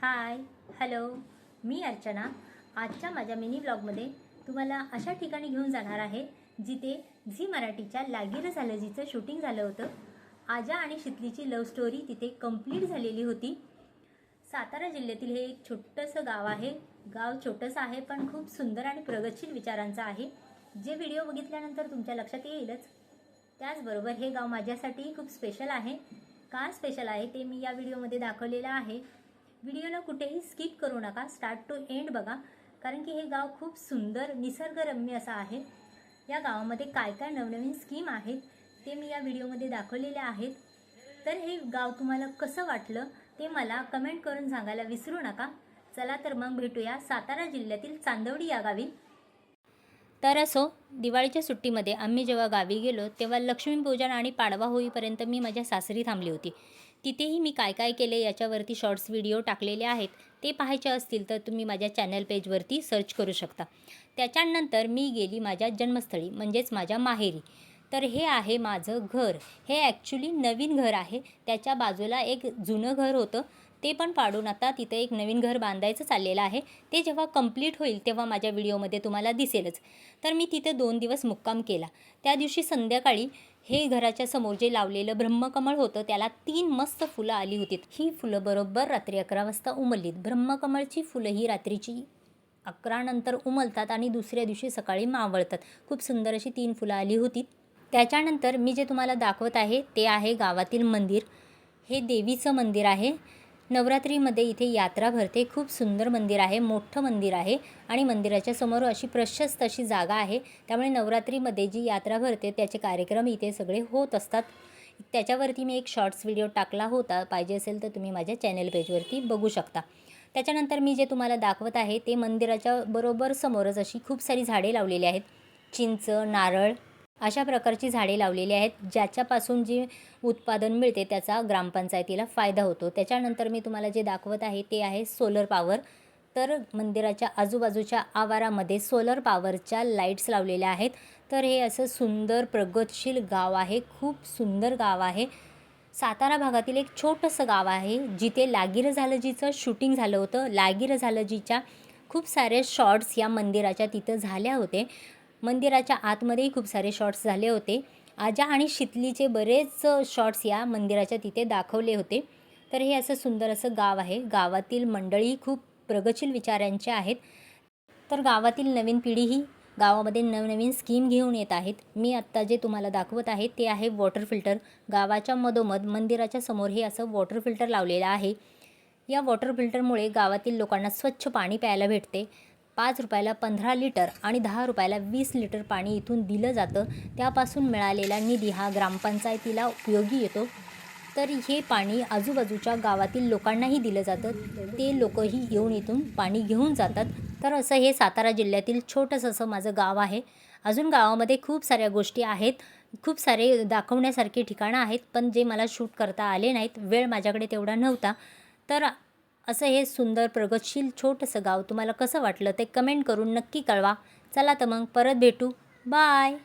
Hi hello मी अर्चना. आजच्या माझ्या mini ब्लॉगमध्ये तुम्हाला अशा ठिकाणी घेऊन जाणार आहे जिथे झी मराठीच्या लागीर झालजीचं शूटिंग झालं होतं. आजा आणि शितलीची लव्ह स्टोरी तिथे कंप्लीट झालेली होती. सातारा जिल्ह्यातील हे एक छोटंसं गाव आहे. गाव छोटंसं आहे पण खूप सुंदर आणि प्रगतशील विचारांचं आहे. जे व्हिडिओ बघितल्यानंतर तुमच्या लक्षात येईलच. त्याचबरोबर हे गाव माझ्यासाठी खूप स्पेशल आहे. का स्पेशल आहे ते मी या व्हिडिओमध्ये दाखवलेलं आहे. व्हिडिओला कुठेही स्किप करू नका. स्टार्ट टू एंड बघा. कारण की हे गाव खूप सुंदर निसर्गरम्य असं आहे. या गावामध्ये काय काय नवनवीन स्कीम आहेत ते मी या व्हिडिओमध्ये दाखवलेले आहेत. तर हे गाव तुम्हाला कसं वाटलं ते मला कमेंट करून सांगायला विसरू नका. चला तर मग भेटूया सातारा जिल्ह्यातील चांदवडी या गावी. तर असो दिवाळीच्या सुट्टीमध्ये आम्ही जेव्हा गावी गेलो तेव्हा लक्ष्मीपूजन आणि पाडवा होईपर्यंत मी माझ्या सासरी थांबली होती. तिथेही मी काय काय केले याच्यावरती शॉर्ट्स व्हिडिओ टाकलेले आहेत ते पाहायचे असतील तर तुम्ही माझ्या चॅनल पेजवरती सर्च करू शकता. त्याच्यानंतर मी गेली माझ्या जन्मस्थळी म्हणजेच माझ्या माहेरी. तर हे आहे माझं घर. हे ॲक्च्युली नवीन घर आहे. त्याच्या बाजूला एक जुनं घर होतं. ते पण पाडून आता तिथे एक नवीन घर बांधायचं चाललेलं आहे. ते जेव्हा कंप्लीट होईल तेव्हा माझ्या व्हिडिओमध्ये तुम्हाला दिसेलच. तर मी तिथे दोन दिवस मुक्काम केला. त्या दिवशी संध्याकाळी हे घराच्या समोर जे लावलेलं ब्रह्मकमळ होतं त्याला तीन मस्त फुलं आली होती ही फुलं बरोबर रात्री अकरा वाजता उमललीत. ब्रह्मकमळची फुलं ही रात्रीची अकरा नंतर उमलतात आणि दुसऱ्या दिवशी सकाळी मावळतात. खूप सुंदर अशी तीन फुलं आली होती त्याच्यानंतर मी जे तुम्हाला दाखवत आहे ते आहे गावातील मंदिर. हे देवीचं मंदिर आहे. नवरात्रीमध्ये इथे यात्रा भरते. खूप सुंदर मंदिर आहे मोठं मंदिर आहे आणि मंदिराच्या समोर अशी प्रशस्त अशी जागा आहे. त्यामुळे नवरात्रीमध्ये जी यात्रा भरते त्याचे कार्यक्रम इथे सगळे होत असतात. त्याच्यावरती मी एक शॉर्ट्स व्हिडिओ टाकला होता. पाहिजे असेल तर तुम्ही माझ्या चॅनल पेजवरती बघू शकता. त्याच्यानंतर मी जे तुम्हाला दाखवत आहे ते मंदिराच्या बरोबर समोरच अशी खूप सारी झाडे लावलेली आहेत. चिंच नारळ अशा प्रकारची झाडे लावलेली आहेत ज्याच्यापासून जे उत्पादन मिळते त्याचा ग्रामपंचायतीला फायदा होतो. त्याच्यानंतर मी तुम्हाला जे दाखवत आहे ते आहे सोलर पॉवर तर मंदिराच्या आजूबाजूच्या आवारामध्ये सोलर पॉवरच्या लाईट्स लावलेल्या आहेत. तर हे असं सुंदर प्रगतशील गाव आहे. खूप सुंदर गाव आहे. सातारा भागातील एक छोटंसं गाव आहे जिथे लागीर झालं जीचं शूटिंग झालं होतं. लागीर झालं जीच्या खूप सारे शॉर्ट्स या मंदिराच्या तिथं झाल्या होते. मंदिराच्या आतमध्येही खूप सारे शॉट्स झाले होते. आजा आणि शितलीचे बरेच शॉट्स या मंदिराच्या तिथे दाखवले होते. तर हे असं सुंदर असं गाव आहे. गावातील मंडळी खूप प्रगतशील विचारांचे आहेत. तर गावातील नवीन पिढीही गावामध्ये नवनवीन स्कीम घेऊन येत आहेत. मी आत्ता जे तुम्हाला दाखवत आहे ते आहे वॉटर फिल्टर गावाच्या मधोमध मंदिराच्या समोर हे असं वॉटर फिल्टर लावलेलं आहे. या वॉटर फिल्टरमुळे गावातील लोकांना स्वच्छ पाणी प्यायला भेटते. पाच रुपयाला पंधरा लिटर आणि दहा रुपयाला वीस लिटर पाणी इथून दिलं जातं. त्यापासून मिळालेला निधी हा ग्रामपंचायतीला उपयोगी येतो. तर हे पाणी आजूबाजूच्या गावातील लोकांनाही दिलं जातं. ते लोकही येऊन इथून पाणी घेऊन जातात. तर असं हे सातारा जिल्ह्यातील छोटंसं असं माझं गाव आहे. अजून गावामध्ये खूप साऱ्या गोष्टी आहेत. खूप सारे दाखवण्यासारखे ठिकाणं आहेत पण जे मला शूट करता आले नाहीत वेळ माझ्याकडे तेवढा नव्हता. तर असं हे सुंदर प्रगतशील छोटंसं गाव तुम्हाला कसं वाटलं ते कमेंट करून नक्की कळवा. चला तर मग परत भेटू. बाय!